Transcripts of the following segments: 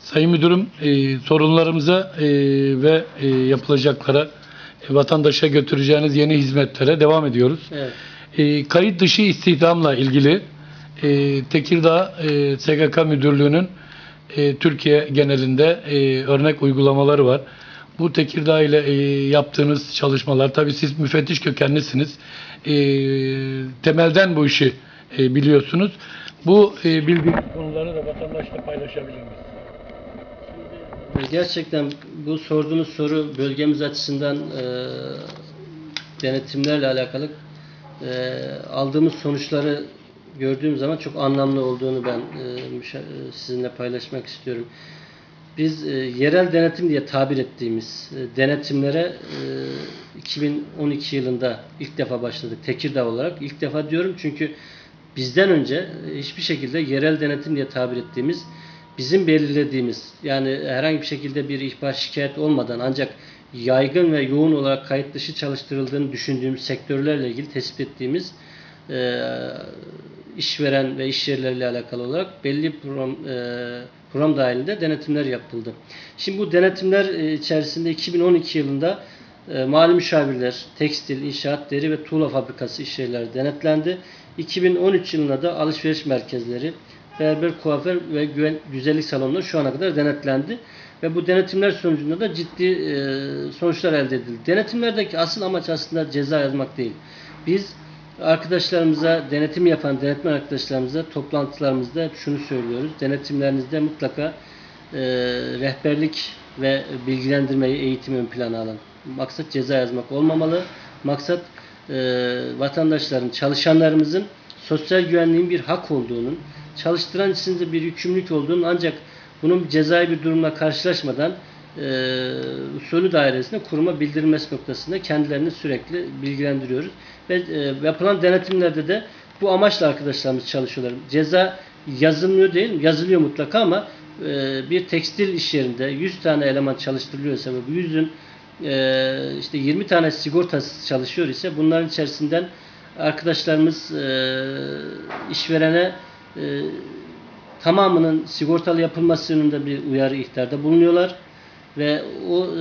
Sayın Müdürüm, e, sorunlarımıza e, ve e, yapılacaklara, e, vatandaşa götüreceğiniz yeni hizmetlere devam ediyoruz. Evet. E, kayıt dışı istihdamla ilgili e, Tekirdağ e, SGK Müdürlüğü'nün e, Türkiye genelinde e, örnek uygulamaları var. Bu Tekirdağ ile e, yaptığınız çalışmalar, tabii siz müfettiş kökenlisiniz. E, temelden bu işi e, biliyorsunuz. Bu e, bildiğiniz konuları da vatandaşla paylaşabilir miyiz? Gerçekten bu sorduğunuz soru bölgemiz açısından e, denetimlerle alakalı e, aldığımız sonuçları gördüğüm zaman çok anlamlı olduğunu ben e, e, sizinle paylaşmak istiyorum. Biz e, yerel denetim diye tabir ettiğimiz e, denetimlere e, 2012 yılında ilk defa başladık Tekirdağ olarak. İlk defa diyorum çünkü bizden önce e, hiçbir şekilde yerel denetim diye tabir ettiğimiz bizim belirlediğimiz yani herhangi bir şekilde bir ihbar şikayet olmadan ancak yaygın ve yoğun olarak kayıt dışı çalıştırıldığını düşündüğümüz sektörlerle ilgili tespit ettiğimiz e, işveren ve iş yerleriyle alakalı olarak belli program, e, program dahilinde denetimler yapıldı. Şimdi bu denetimler e, içerisinde 2012 yılında e, mali müşavirler, tekstil, inşaat, deri ve tuğla fabrikası iş yerleri denetlendi. 2013 yılında da alışveriş merkezleri, berber, kuaför ve güven, güzellik salonları şu ana kadar denetlendi. Ve bu denetimler sonucunda da ciddi e, sonuçlar elde edildi. Denetimlerdeki asıl amaç aslında ceza yazmak değil. Biz arkadaşlarımıza, denetim yapan denetmen arkadaşlarımıza toplantılarımızda hep şunu söylüyoruz. Denetimlerinizde mutlaka e, rehberlik ve bilgilendirmeyi, eğitimi ön plana alın. Maksat ceza yazmak olmamalı. Maksat e, vatandaşların, çalışanlarımızın sosyal güvenliğin bir hak olduğunun, çalıştıran içinde bir yükümlülük olduğunun ancak bunun cezai bir durumla karşılaşmadan e, usulü dairesinde kuruma bildirilmesi noktasında kendilerini sürekli bilgilendiriyoruz. Ve e, yapılan denetimlerde de bu amaçla arkadaşlarımız çalışıyorlar. Ceza yazılmıyor değil, yazılıyor mutlaka ama e, bir tekstil iş yerinde 100 tane eleman çalıştırılıyorsa ve bu 100'ün e, işte 20 tane sigortası çalışıyor ise bunların içerisinden arkadaşlarımız e, işverene e, tamamının sigortalı yapılması yönünde bir uyarı ihtarda bulunuyorlar ve o e,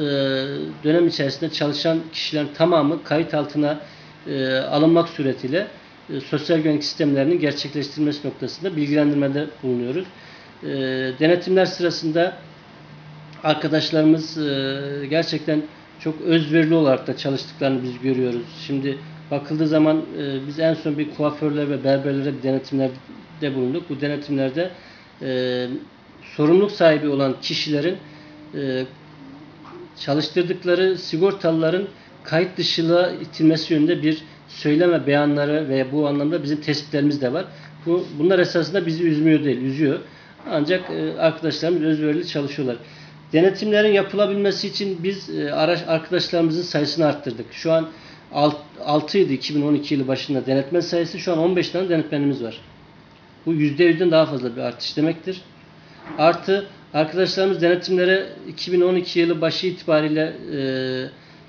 dönem içerisinde çalışan kişilerin tamamı kayıt altına alınmak suretiyle sosyal güvenlik sistemlerinin gerçekleştirilmesi noktasında bilgilendirmede bulunuyoruz. Denetimler sırasında arkadaşlarımız e, gerçekten çok özverili olarak da çalıştıklarını biz görüyoruz. Şimdi bakıldığı zaman e, biz en son bir kuaförler ve berberlere denetimlerde bulunduk. Bu denetimlerde e, sorumluluk sahibi olan kişilerin e, çalıştırdıkları sigortalıların kayıt dışılığa itilmesi yönünde bir söyleme beyanları ve bu anlamda bizim tespitlerimiz de var. Bu, bunlar esasında bizi üzmüyor değil, üzüyor. Ancak e, arkadaşlarımız özverili çalışıyorlar. Denetimlerin yapılabilmesi için biz e, araç arkadaşlarımızın sayısını arttırdık. Şu an 6 idi 2012 yılı başında denetmen sayısı. Şu an 15 tane denetmenimiz var. Bu %100'den daha fazla bir artış demektir. Artı arkadaşlarımız denetimlere 2012 yılı başı itibariyle e,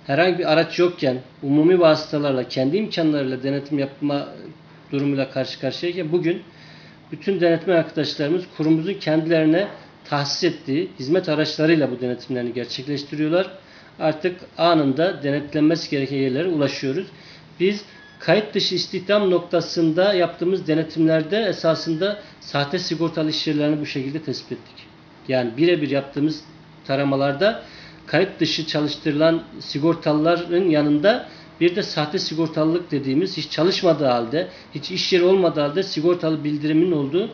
herhangi bir araç yokken umumi vasıtalarla kendi imkanlarıyla denetim yapma durumuyla karşı karşıyayken bugün bütün denetmen arkadaşlarımız kurumumuzun kendilerine tahsis ettiği hizmet araçlarıyla bu denetimlerini gerçekleştiriyorlar. Artık anında denetlenmesi gereken yerlere ulaşıyoruz. Biz kayıt dışı istihdam noktasında yaptığımız denetimlerde esasında sahte sigortalı iş yerlerini bu şekilde tespit ettik. Yani birebir yaptığımız taramalarda kayıt dışı çalıştırılan sigortalıların yanında bir de sahte sigortalılık dediğimiz hiç çalışmadığı halde, hiç iş yeri olmadığı halde sigortalı bildirimin olduğu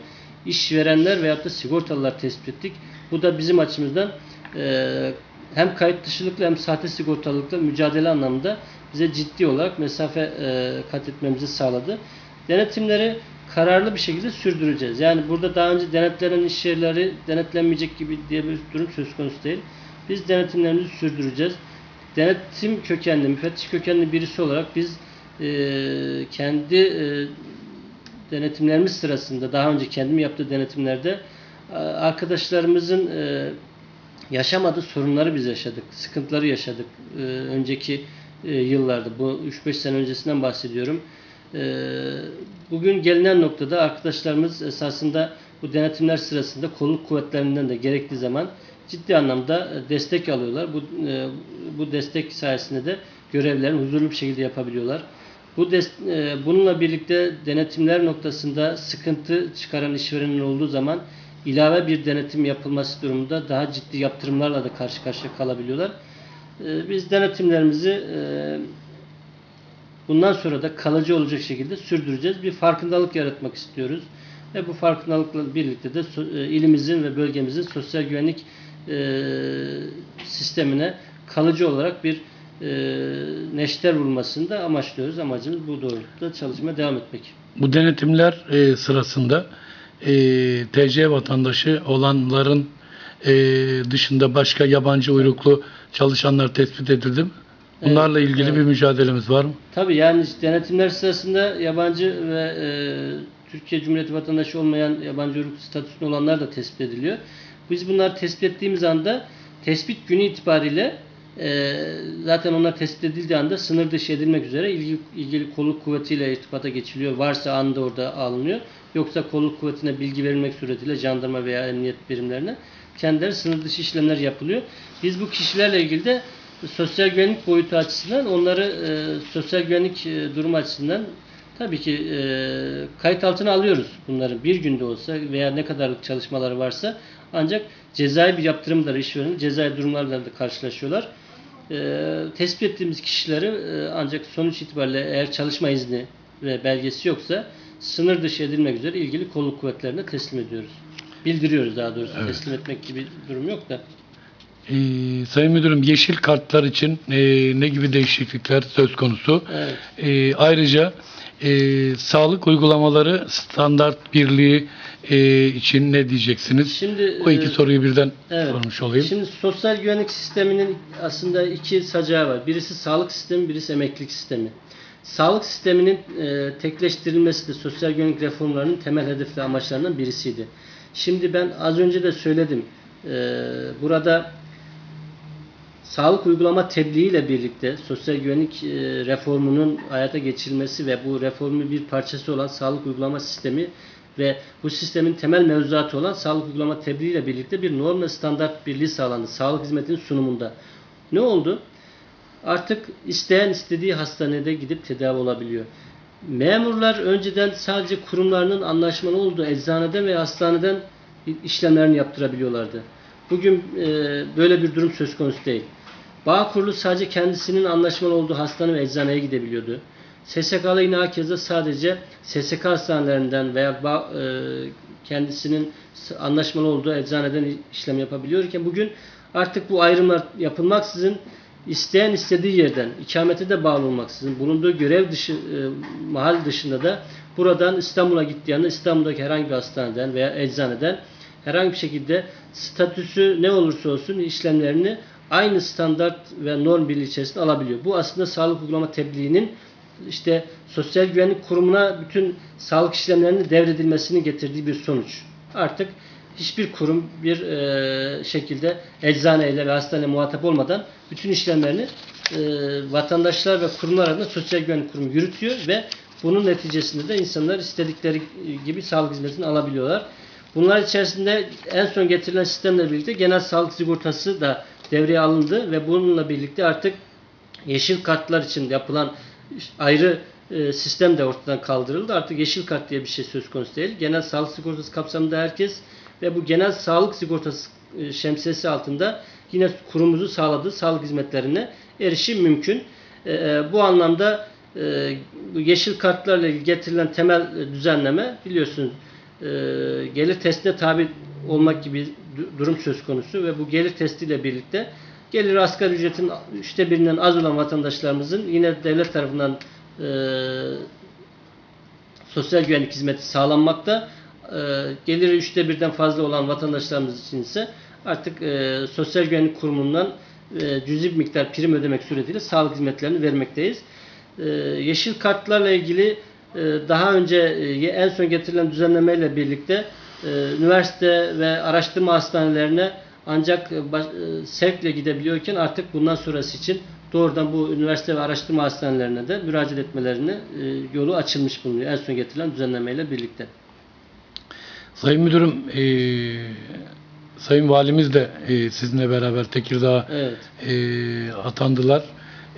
işverenler veyahut da sigortalılar tespit ettik. Bu da bizim açımızdan e, hem kayıt dışılıkla hem sahte sigortalılıkla mücadele anlamında bize ciddi olarak mesafe e, kat etmemizi sağladı. Denetimleri kararlı bir şekilde sürdüreceğiz. Yani burada daha önce denetlenen iş yerleri denetlenmeyecek gibi diye bir durum söz konusu değil. Biz denetimlerimizi sürdüreceğiz. Denetim kökenli, müfettiş kökenli birisi olarak biz e, kendi e, denetimlerimiz sırasında daha önce kendim yaptığı denetimlerde e, arkadaşlarımızın e, yaşamadığı sorunları biz yaşadık. Sıkıntıları yaşadık. E, önceki yıllarda bu 3-5 sene öncesinden bahsediyorum. Bugün gelinen noktada arkadaşlarımız esasında bu denetimler sırasında kolluk kuvvetlerinden de gerekli zaman ciddi anlamda destek alıyorlar. Bu bu destek sayesinde de görevlerini huzurlu bir şekilde yapabiliyorlar. Bu des- e, bununla birlikte denetimler noktasında sıkıntı çıkaran işverenin olduğu zaman ilave bir denetim yapılması durumunda daha ciddi yaptırımlarla da karşı karşıya kalabiliyorlar. E, Biz denetimlerimizi e, bundan sonra da kalıcı olacak şekilde sürdüreceğiz. Bir farkındalık yaratmak istiyoruz. Ve bu farkındalıkla birlikte de e, ilimizin ve bölgemizin sosyal güvenlik e, sistemine kalıcı olarak bir neşter vurulmasını da amaçlıyoruz. Amacımız bu doğrultuda çalışmaya devam etmek. Bu denetimler e, sırasında e, TC vatandaşı olanların e, dışında başka yabancı uyruklu çalışanlar tespit edildi mi? Bunlarla Evet, ilgili evet. bir mücadelemiz var mı? Tabii yani denetimler sırasında yabancı ve e, Türkiye Cumhuriyeti vatandaşı olmayan yabancı uyruk statüsünde olanlar da tespit ediliyor. Biz bunları tespit ettiğimiz anda tespit günü itibariyle e, zaten onlar tespit edildiği anda sınır dışı edilmek üzere ilgili, ilgili kolluk kuvvetiyle irtibata geçiliyor. Varsa anda orada alınıyor. Yoksa kolluk kuvvetine bilgi verilmek suretiyle jandarma veya emniyet birimlerine kendileri sınır dışı işlemler yapılıyor. Biz bu kişilerle ilgili de sosyal güvenlik boyutu açısından onları e, sosyal güvenlik e, durumu açısından tabii ki e, kayıt altına alıyoruz bunları bir günde olsa veya ne kadarlık çalışmaları varsa ancak cezai bir yaptırımları işverenin cezai durumlarla da karşılaşıyorlar. E, tespit ettiğimiz kişileri e, ancak sonuç itibariyle eğer çalışma izni ve belgesi yoksa sınır dışı edilmek üzere ilgili kolluk kuvvetlerine teslim ediyoruz. Bildiriyoruz daha doğrusu. Evet. Teslim etmek gibi bir durum yok da. Ee, Sayın Müdürüm yeşil kartlar için e, ne gibi değişiklikler söz konusu? Evet. E, ayrıca e, sağlık uygulamaları standart birliği e, için ne diyeceksiniz? Şimdi Bu iki e, soruyu birden Evet. sormuş olayım. Şimdi sosyal güvenlik sisteminin aslında iki sacağı var. Birisi sağlık sistemi, birisi emeklilik sistemi. Sağlık sisteminin e, tekleştirilmesi de sosyal güvenlik reformlarının temel hedef ve amaçlarından birisiydi. Şimdi ben az önce de söyledim. E, burada sağlık uygulama tebliği ile birlikte sosyal güvenlik e, reformunun hayata geçirilmesi ve bu reformun bir parçası olan sağlık uygulama sistemi ve bu sistemin temel mevzuatı olan sağlık uygulama tebliği ile birlikte bir norm ve standart birliği sağlandı. Sağlık hizmetinin sunumunda. Ne oldu? Artık isteyen istediği hastanede gidip tedavi olabiliyor. Memurlar önceden sadece kurumlarının anlaşmalı olduğu eczaneden ve hastaneden işlemlerini yaptırabiliyorlardı. Bugün e, böyle bir durum söz konusu değil. Bağ kurulu sadece kendisinin anlaşmalı olduğu hastane ve eczaneye gidebiliyordu. SSK'lı yine herkese sadece SSK hastanelerinden veya bağ, e, kendisinin anlaşmalı olduğu eczaneden işlem yapabiliyorken bugün artık bu ayrımlar yapılmaksızın isteyen istediği yerden ikamete de bağlı olmaksızın bulunduğu görev dışı e, mahal dışında da buradan İstanbul'a gittiği anda İstanbul'daki herhangi bir hastaneden veya eczaneden herhangi bir şekilde statüsü ne olursa olsun işlemlerini aynı standart ve norm birliği içerisinde alabiliyor. Bu aslında sağlık uygulama tebliğinin işte sosyal güvenlik kurumuna bütün sağlık işlemlerinin devredilmesini getirdiği bir sonuç. Artık hiçbir kurum bir e, şekilde eczaneyle ve hastane muhatap olmadan bütün işlemlerini e, vatandaşlar ve kurumlar adına sosyal güvenlik kurumu yürütüyor ve bunun neticesinde de insanlar istedikleri gibi sağlık hizmetini alabiliyorlar. Bunlar içerisinde en son getirilen sistemle birlikte genel sağlık sigortası da devreye alındı ve bununla birlikte artık yeşil kartlar için yapılan ayrı e, sistem de ortadan kaldırıldı. Artık yeşil kart diye bir şey söz konusu değil. Genel sağlık sigortası kapsamında herkes ve bu genel sağlık sigortası e, şemsiyesi altında yine kurumumuzun sağladığı sağlık hizmetlerine erişim mümkün. E, bu anlamda bu yeşil kartlarla ilgili getirilen temel düzenleme biliyorsunuz gelir testine tabi olmak gibi durum söz konusu ve bu gelir testiyle birlikte gelir asgari ücretin üçte birinden az olan vatandaşlarımızın yine devlet tarafından e, sosyal güvenlik hizmeti sağlanmakta. E, geliri üçte birden fazla olan vatandaşlarımız için ise artık e, sosyal güvenlik kurumundan e, cüzi bir miktar prim ödemek suretiyle sağlık hizmetlerini vermekteyiz. E, yeşil kartlarla ilgili e, daha önce e, en son getirilen düzenlemeyle birlikte e, üniversite ve araştırma hastanelerine ancak e, e, sevkle gidebiliyorken artık bundan sonrası için doğrudan bu üniversite ve araştırma hastanelerine de müracaat etmelerine e, yolu açılmış bulunuyor. En son getirilen düzenlemeyle birlikte. Sayın Müdürüm, e, Sayın Valimiz de e, sizinle beraber Tekirdağ'a Evet. e, atandılar.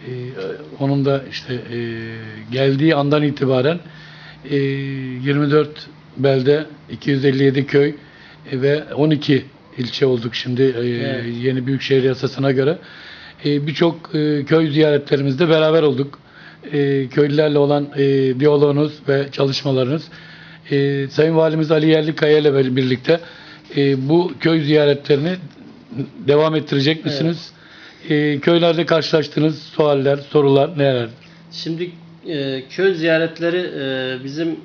E, onun da işte e, geldiği andan itibaren e, 24 belde 257 köy e, ve 12 ilçe olduk şimdi e, Evet. yeni büyükşehir yasasına göre. E, Birçok köy ziyaretlerimizde beraber olduk. Köylülerle olan diyaloğunuz ve çalışmalarınız Sayın Valimiz Ali Yerlikaya ile birlikte bu köy ziyaretlerini devam ettirecek misiniz? E, köylerde karşılaştığınız sualler, sorular neler? Şimdi köy ziyaretleri bizim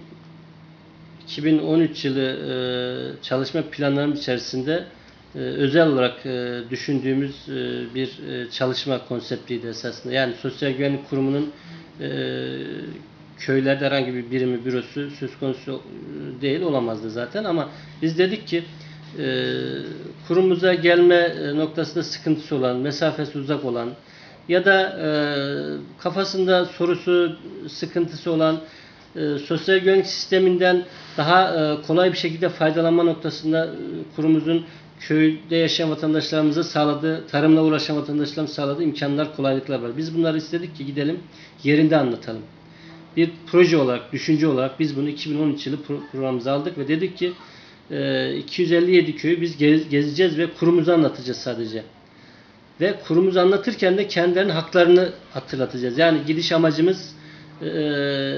2013 yılı e, çalışma planlarımız içerisinde e, özel olarak e, düşündüğümüz e, bir e, çalışma konseptiydi esasında. Yani Sosyal Güvenlik Kurumu'nun e, köylerde herhangi bir birimi, bürosu söz konusu değil olamazdı zaten ama biz dedik ki e, kurumuza gelme e, noktasında sıkıntısı olan, mesafesi uzak olan ya da e, kafasında sorusu, sıkıntısı olan e, sosyal güvenlik sisteminden daha e, kolay bir şekilde faydalanma noktasında e, kurumumuzun köyde yaşayan vatandaşlarımıza sağladığı, tarımla uğraşan vatandaşlarımıza sağladığı imkanlar, kolaylıklar var. Biz bunları istedik ki gidelim yerinde anlatalım. Bir proje olarak, düşünce olarak biz bunu 2013 yılı pro- programımıza aldık ve dedik ki e, 257 köyü biz gez- gezeceğiz ve kurumuzu anlatacağız sadece. Ve kurumuzu anlatırken de kendilerinin haklarını hatırlatacağız. Yani gidiş amacımız e,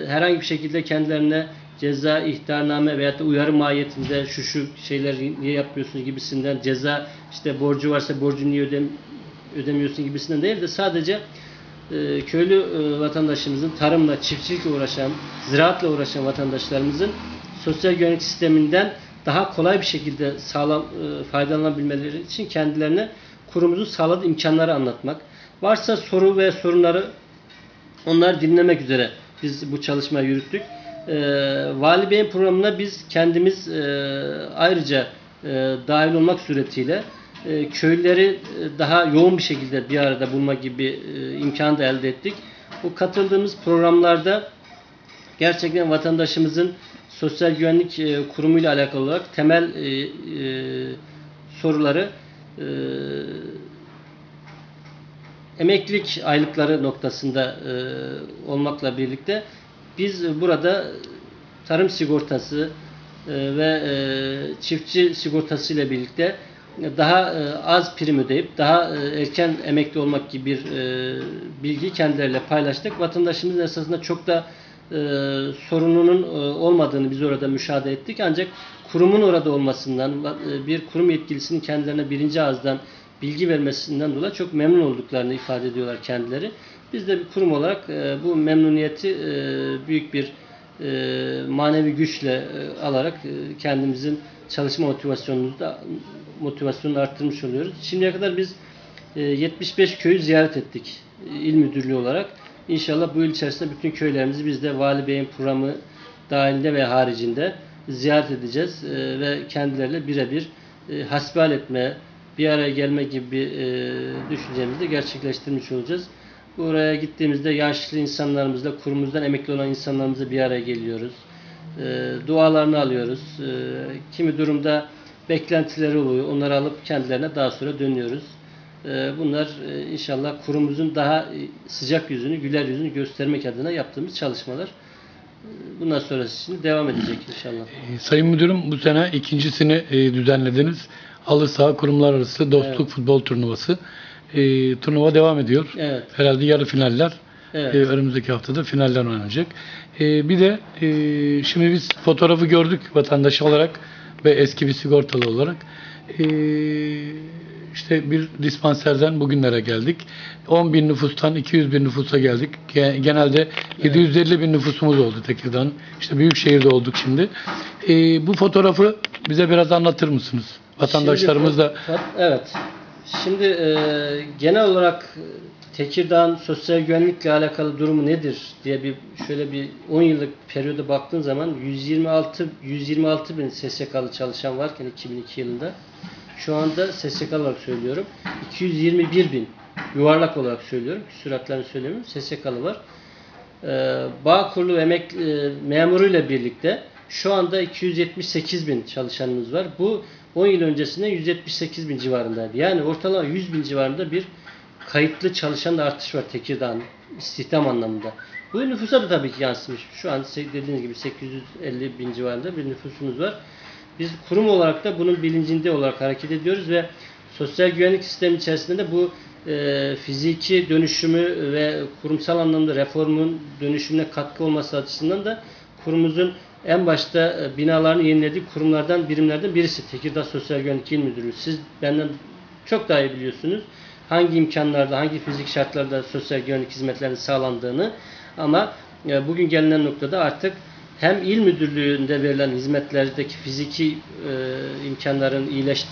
herhangi bir şekilde kendilerine ceza, ihtarname veyahut da uyarı mahiyetinde şu şu şeyleri niye yapmıyorsunuz gibisinden ceza işte borcu varsa borcunu niye ödem, ödemiyorsun gibisinden değil de sadece e, köylü e, vatandaşımızın tarımla, çiftçilikle uğraşan, ziraatla uğraşan vatandaşlarımızın sosyal güvenlik sisteminden daha kolay bir şekilde sağlam e, faydalanabilmeleri için kendilerine kurumumuzun sağladığı imkanları anlatmak. Varsa soru ve sorunları onları dinlemek üzere biz bu çalışmayı yürüttük. Ee, Vali Bey'in programına biz kendimiz e, ayrıca e, dahil olmak suretiyle e, köylüleri e, daha yoğun bir şekilde bir arada bulma gibi e, imkan da elde ettik. Bu katıldığımız programlarda gerçekten vatandaşımızın sosyal güvenlik e, kurumu ile alakalı olarak temel e, e, soruları e, emeklilik aylıkları noktasında e, olmakla birlikte biz burada tarım sigortası e, ve e, çiftçi sigortası ile birlikte daha e, az prim ödeyip daha e, erken emekli olmak gibi bir e, bilgi kendileriyle paylaştık. Vatandaşımızın esasında çok da e, sorununun e, olmadığını biz orada müşahede ettik. Ancak kurumun orada olmasından, e, bir kurum yetkilisinin kendilerine birinci ağızdan bilgi vermesinden dolayı çok memnun olduklarını ifade ediyorlar kendileri. Biz de bir kurum olarak e, bu memnuniyeti e, büyük bir e, manevi güçle alarak kendimizin çalışma motivasyonumuzu da motivasyonunu arttırmış oluyoruz. Şimdiye kadar biz e, 75 köyü ziyaret ettik il müdürlüğü olarak. İnşallah bu yıl içerisinde bütün köylerimizi biz de Vali Bey'in programı dahilinde ve haricinde ziyaret edeceğiz ve kendileriyle birebir e, hasbihal etme, bir araya gelme gibi bir e, düşüncemizi gerçekleştirmiş olacağız. Buraya gittiğimizde yaşlı insanlarımızla, kurumumuzdan emekli olan insanlarımızla bir araya geliyoruz. E, dualarını alıyoruz. E, kimi durumda beklentileri oluyor. Onları alıp kendilerine daha sonra dönüyoruz. E, bunlar e, inşallah kurumumuzun daha e, sıcak yüzünü, güler yüzünü göstermek adına yaptığımız çalışmalar. E, Bundan sonrası için devam edecek inşallah. E, Sayın Müdürüm bu sene ikincisini düzenlediniz. Halı saha kurumlar arası dostluk Evet. futbol turnuvası. E, turnuva devam ediyor. Evet. Herhalde yarı finaller. Evet. E, önümüzdeki haftada finaller oynanacak. E, bir de e, şimdi biz fotoğrafı gördük vatandaş olarak ve eski bir sigortalı olarak. E, işte bir dispanserden bugünlere geldik. 10 bin nüfustan 200 bin nüfusa geldik. Ge- Genelde 750 bin nüfusumuz oldu Tekirdağ'ın. İşte büyük şehirde olduk şimdi. E, bu fotoğrafı bize biraz anlatır mısınız? Vatandaşlarımız da Şimdi- Evet. Şimdi e, genel olarak e, Tekirdağ'ın sosyal güvenlikle alakalı durumu nedir diye bir şöyle bir 10 yıllık periyoda baktığın zaman 126 126 bin SSK'lı çalışan varken 2002 yılında şu anda SSK olarak söylüyorum 221 bin yuvarlak olarak söylüyorum. Küsuratlarını söylemiyorum. SSK'lı var. Ee, bağ kurulu emek e, memuruyla birlikte şu anda 278 bin çalışanımız var. Bu 10 yıl öncesinde 178 bin civarındaydı. Yani ortalama 100 bin civarında bir kayıtlı çalışan da artış var Tekirdağ'ın istihdam anlamında. Bu nüfusa da tabii ki yansımış. Şu an dediğiniz gibi 850 bin civarında bir nüfusumuz var. Biz kurum olarak da bunun bilincinde olarak hareket ediyoruz ve sosyal güvenlik sistemi içerisinde de bu e, fiziki dönüşümü ve kurumsal anlamda reformun dönüşümüne katkı olması açısından da kurumumuzun en başta e, binalarını yenilediği kurumlardan, birimlerden birisi Tekirdağ Sosyal Güvenlik İl Müdürlüğü. Siz benden çok daha iyi biliyorsunuz hangi imkanlarda, hangi fizik şartlarda sosyal güvenlik hizmetlerinin sağlandığını ama e, bugün gelinen noktada artık hem il müdürlüğünde verilen hizmetlerdeki fiziki e, imkanların iyileş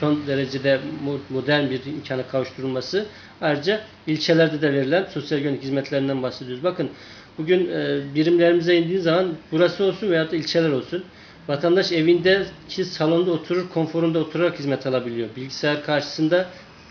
son derecede mo- modern bir imkana kavuşturulması ayrıca ilçelerde de verilen sosyal güvenlik hizmetlerinden bahsediyoruz. Bakın bugün e, birimlerimize indiğin zaman burası olsun veyahut da ilçeler olsun vatandaş evindeki salonda oturur, konforunda oturarak hizmet alabiliyor. Bilgisayar karşısında,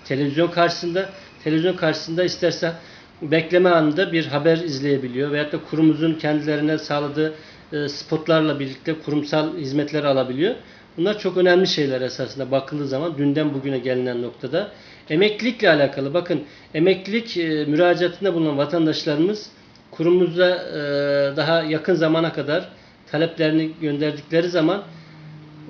televizyon karşısında, televizyon karşısında isterse bekleme anında bir haber izleyebiliyor veyahut da kurumumuzun kendilerine sağladığı e, spotlarla birlikte kurumsal hizmetleri alabiliyor. Bunlar çok önemli şeyler esasında bakıldığı zaman dünden bugüne gelinen noktada. Emeklilikle alakalı bakın emeklilik e, müracaatında bulunan vatandaşlarımız kurumumuza e, daha yakın zamana kadar taleplerini gönderdikleri zaman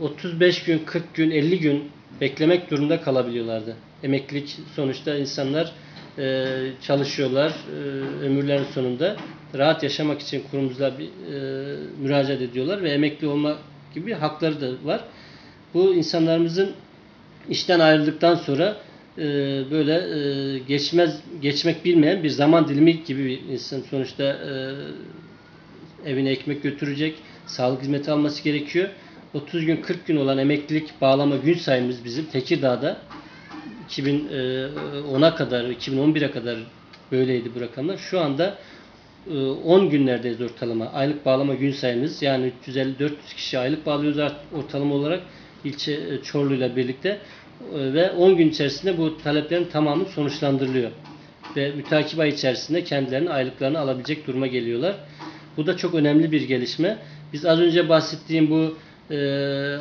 35 gün, 40 gün, 50 gün beklemek durumunda kalabiliyorlardı. Emeklilik sonuçta insanlar e, çalışıyorlar e, ömürlerin sonunda rahat yaşamak için kurumumuza bir e, müracaat ediyorlar ve emekli olma gibi hakları da var. Bu insanlarımızın işten ayrıldıktan sonra e, böyle e, geçmez geçmek bilmeyen bir zaman dilimi gibi bir insan sonuçta e, evine ekmek götürecek, sağlık hizmeti alması gerekiyor. 30 gün 40 gün olan emeklilik bağlama gün sayımız bizim Tekirdağ'da 2010'a kadar 2011'e kadar böyleydi bu rakamlar. Şu anda e, 10 günlerdeyiz ortalama. Aylık bağlama gün sayımız yani 350-400 kişi aylık bağlıyoruz ortalama olarak ilçe e, Çorlu'yla birlikte E, ve 10 gün içerisinde bu taleplerin tamamı sonuçlandırılıyor. Ve mütakip ay içerisinde kendilerinin aylıklarını alabilecek duruma geliyorlar. Bu da çok önemli bir gelişme. Biz az önce bahsettiğim bu e,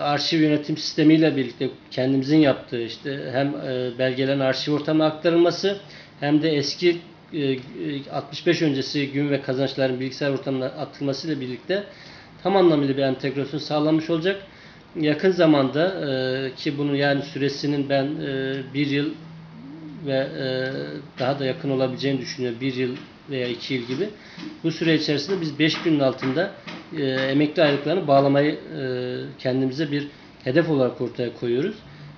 arşiv yönetim sistemiyle birlikte kendimizin yaptığı işte hem e, belgelerin arşiv ortamına aktarılması hem de eski e, 65 öncesi gün ve kazançların bilgisayar ortamına atılmasıyla birlikte tam anlamıyla bir entegrasyon sağlanmış olacak. Yakın zamanda e, ki bunun yani süresinin ben e, bir yıl ve e, daha da yakın olabileceğini düşünüyorum. Bir yıl veya iki yıl gibi. Bu süre içerisinde biz beş günün altında e, emekli aylıklarını bağlamayı e, kendimize bir hedef olarak ortaya koyuyoruz.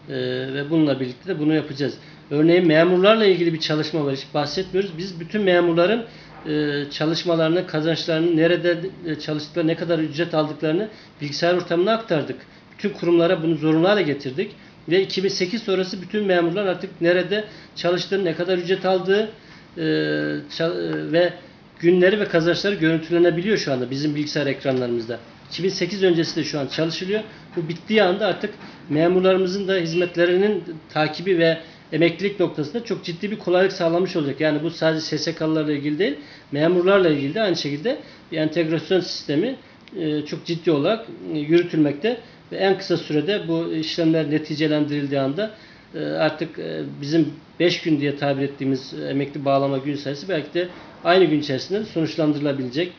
E, ve bununla birlikte de bunu yapacağız. Örneğin memurlarla ilgili bir çalışma var. Hiç bahsetmiyoruz. Biz bütün memurların e, çalışmalarını, kazançlarını, nerede e, çalıştıkları, ne kadar ücret aldıklarını bilgisayar ortamına aktardık. Bütün kurumlara bunu zorunlu hale getirdik. Ve 2008 sonrası bütün memurlar artık nerede çalıştığını, ne kadar ücret aldığı e, e, ve günleri ve kazançları görüntülenebiliyor şu anda bizim bilgisayar ekranlarımızda. 2008 öncesi de şu an çalışılıyor. Bu bittiği anda artık memurlarımızın da hizmetlerinin takibi ve emeklilik noktasında çok ciddi bir kolaylık sağlamış olacak. Yani bu sadece SSK'larla ilgili değil, memurlarla ilgili de aynı şekilde bir entegrasyon sistemi e, çok ciddi olarak e, yürütülmekte ve en kısa sürede bu işlemler neticelendirildiği anda e, artık e, bizim 5 gün diye tabir ettiğimiz emekli bağlama gün sayısı belki de aynı gün içerisinde sonuçlandırılabilecek.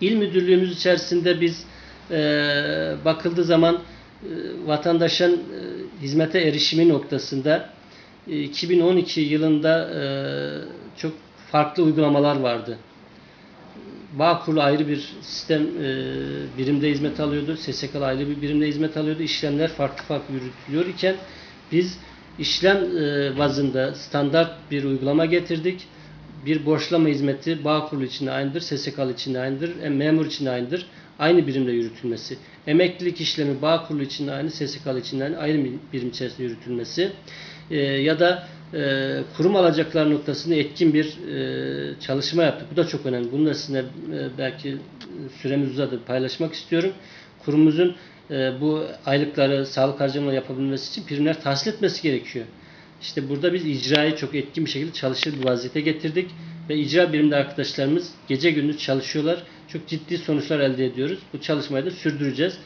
İl müdürlüğümüz içerisinde biz e, bakıldığı zaman e, vatandaşın e, hizmete erişimi noktasında e, 2012 yılında e, çok farklı uygulamalar vardı. Bağkurlu ayrı bir sistem e, birimde hizmet alıyordu. SSK'lı ayrı bir birimde hizmet alıyordu. İşlemler farklı farklı yürütülüyor iken biz işlem e, bazında standart bir uygulama getirdik. Bir borçlama hizmeti Bağkurlu için de aynıdır, SSK'lı için de aynıdır, e, memur için de aynıdır. Aynı birimde yürütülmesi. Emeklilik işlemi Bağkurlu için de aynı, SSK'lı için de aynı, ayrı bir birim içerisinde yürütülmesi. E, ya da e, kurum alacaklar noktasında etkin bir e, çalışma yaptık. Bu da çok önemli. Bunu da sizinle e, belki süremiz uzadı paylaşmak istiyorum. Kurumumuzun e, bu aylıkları sağlık harcamaları yapabilmesi için primler tahsil etmesi gerekiyor. İşte burada biz icrayı çok etkin bir şekilde çalışır bir vaziyete getirdik ve icra biriminde arkadaşlarımız gece gündüz çalışıyorlar. Çok ciddi sonuçlar elde ediyoruz. Bu çalışmayı da sürdüreceğiz.